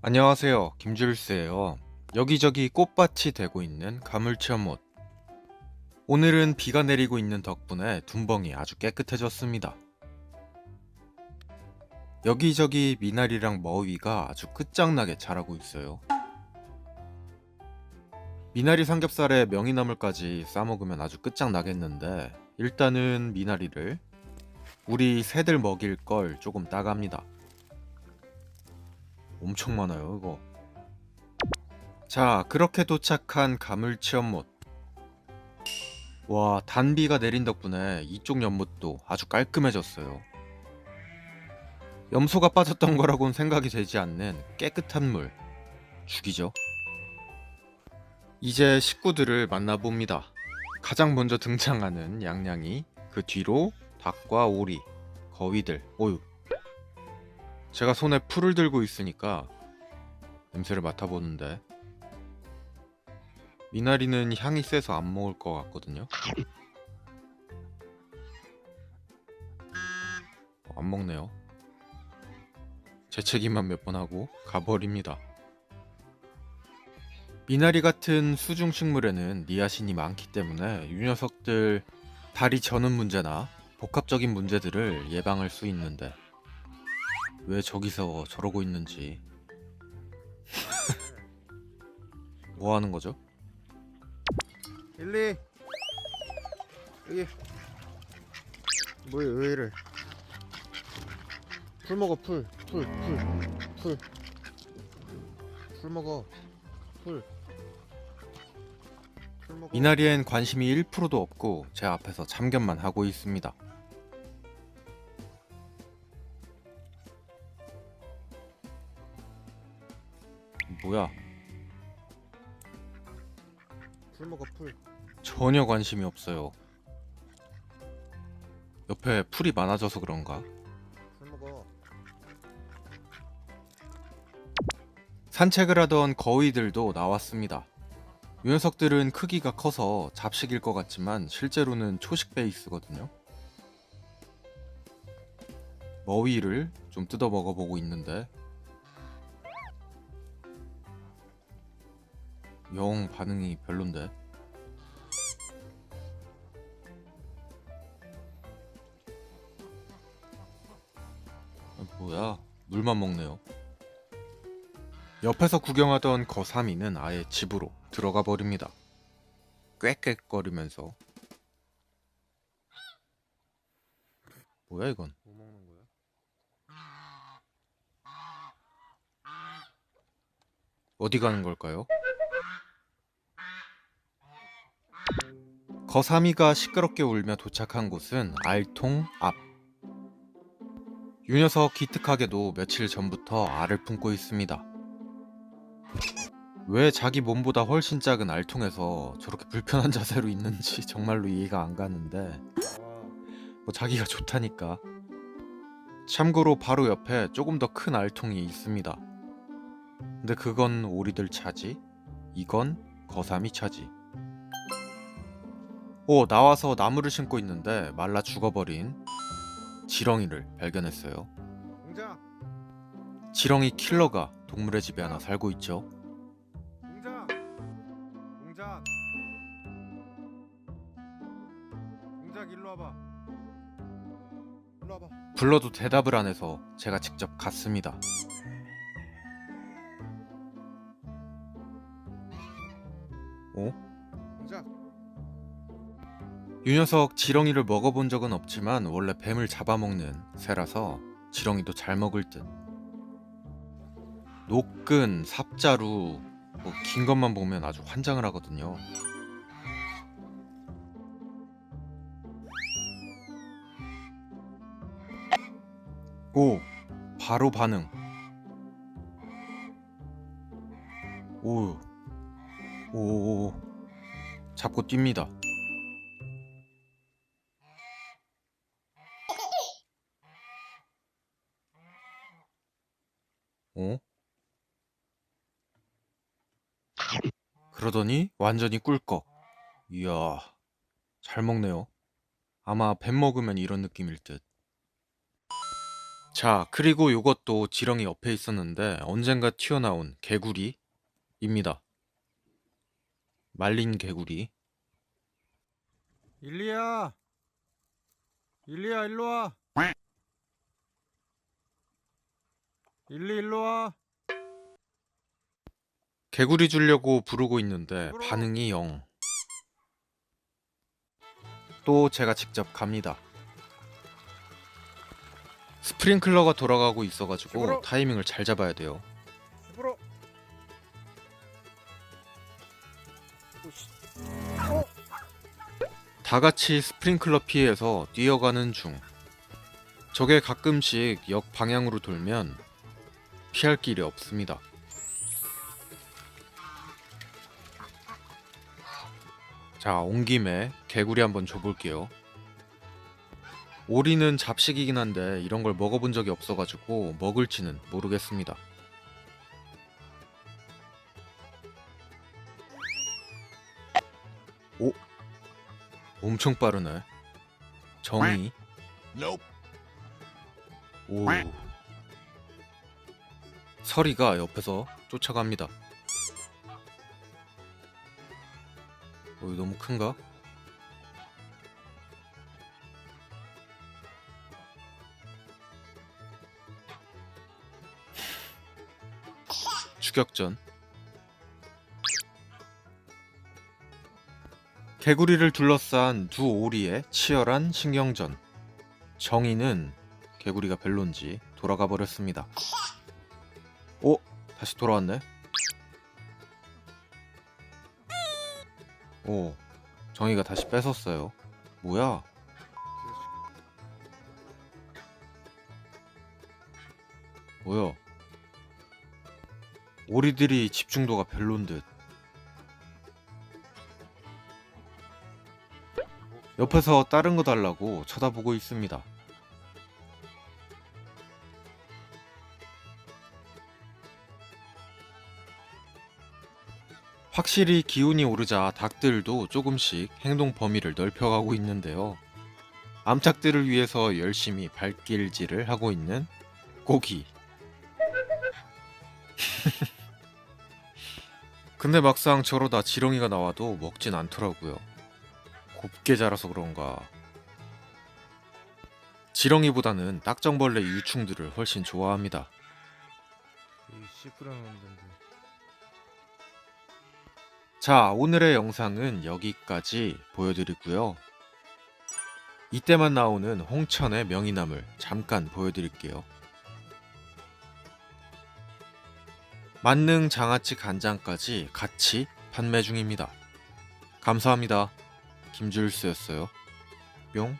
안녕하세요. 김줄스예요. 여기저기 꽃밭이 되고 있는 가물치연못. 오늘은 비가 내리고 있는 덕분에 둔벙이 아주 깨끗해졌습니다. 여기저기 미나리랑 머위가 아주 끝장나게 자라고 있어요. 미나리 삼겹살에 명이나물까지 싸먹으면 아주 끝장나겠는데 일단은 미나리를 우리 새들 먹일 걸 조금 따갑니다. 엄청 많아요, 이거. 자, 그렇게 도착한 가물치 연못. 와, 단비가 내린 덕분에 이쪽 연못도 아주 깔끔해졌어요. 염소가 빠졌던 거라고는 생각이 되지 않는 깨끗한 물. 죽이죠. 이제 식구들을 만나봅니다. 가장 먼저 등장하는 양양이, 그 뒤로 닭과 오리, 거위들, 오유. 제가 손에 풀을 들고 있으니까 냄새를 맡아보는데 미나리는 향이 세서 안 먹을 것 같거든요. 어, 안 먹네요. 재채기만 몇 번 하고 가버립니다. 미나리 같은 수중 식물에는 니아신이 많기 때문에 이 녀석들 다리 저는 문제나 복합적인 문제들을 예방할 수 있는데 왜 저기서 저러고 있는지. 뭐 하는 거죠? 일리. 여기. 뭐야 왜 이래? 풀 먹어 풀 풀 풀 풀 풀 먹어 풀. 풀 먹어. 미나리엔 관심이 1%도 없고 제 앞에서 참견만 하고 있습니다. 뭐야? 풀 먹어 풀 전혀 관심이 없어요. 옆에 풀이 많아져서 그런가? 풀 먹어 산책을 하던 거위들도 나왔습니다. 이 녀석들은 크기가 커서 잡식일 것 같지만 실제로는 초식 베이스거든요. 머위를 좀 뜯어 먹어보고 있는데 영 반응이 별론데 아, 뭐야 물만 먹네요. 옆에서 구경하던 거삼이는 아예 집으로 들어가 버립니다. 꽥꽥거리면서 뭐야 이건? 뭐? 어디 가는 걸까요? 거삼이가 시끄럽게 울며 도착한 곳은 알통 앞. 이 녀석 기특하게도 며칠 전부터 알을 품고 있습니다. 왜 자기 몸보다 훨씬 작은 알통에서 저렇게 불편한 자세로 있는지 정말로 이해가 안 가는데 와뭐 자기가 좋다니까. 참고로 바로 옆에 조금 더 큰 알통이 있습니다. 근데 그건 오리들 차지, 이건 거삼이 차지. 오, 나와서 나무를 심고 있는데 말라 죽어버린 지렁이를 발견했어요. 지렁이 킬러가 동물의 집에 하나 살고 있죠. 공작 공작 공작 일로 와봐 일로 와봐 불러도 대답을 안 해서 제가 직접 갔습니다. 어? 공작 이 녀석 지렁이를 먹어본 적은 없지만 원래 뱀을 잡아먹는 새라서 지렁이도 잘 먹을 듯. 노끈, 삽자루, 뭐 긴 것만 보면 아주 환장을 하거든요. 오, 바로 반응. 오, 오, 잡고 뜁니다. 어? 그러더니 완전히 꿀꺽. 이야, 잘 먹네요. 아마 뱀 먹으면 이런 느낌일 듯. 자, 그리고 요것도 지렁이 옆에 있었는데 언젠가 튀어나온 개구리입니다. 말린 개구리. 일리야. 일리야 일로 와. 일리 일로 와. 개구리 주려고 부르고 있는데. 반응이 영. 또 제가 직접 갑니다. 스프링클러가 돌아가고 있어가지고. 타이밍을 잘 잡아야 돼요. 다 같이 스프링클러 피해서 뛰어가는 중. 저게 가끔씩 역 방향으로 돌면 피할 길이 없습니다. 자, 온 김에 개구리 한번 줘볼게요. 오리는 잡식이긴 한데 이런 걸 먹어본 적이 없어가지고 먹을지는 모르겠습니다. 오, 엄청 빠르네. 정이. 오. 서리가 옆에서 쫓아갑니다. 어, 너무 큰가? 추격전. 개구리를 둘러싼 두 오리의 치열한 신경전. 정의는 개구리가 별론지 돌아가 버렸습니다. 오, 다시 돌아왔네. 오, 정의가 다시 뺏었어요. 뭐야? 뭐야? 오리들이 집중도가 별론 듯. 옆에서 다른 거 달라고 쳐다보고 있습니다. 확실히 기온이 오르자 닭들도 조금씩 행동 범위를 넓혀가고 있는데요. 암탉들을 위해서 열심히 발길질을 하고 있는 고기. 근데 막상 저러다 지렁이가 나와도 먹진 않더라고요. 곱게 자라서 그런가. 지렁이보다는 딱정벌레 유충들을 훨씬 좋아합니다. 이 씨부랑 놈들. 자, 오늘의 영상은 여기까지 보여드리고요. 이때만 나오는 홍천의 명이나물 잠깐 보여드릴게요. 만능 장아찌 간장까지 같이 판매 중입니다. 감사합니다. 김줄수였어요. 뿅.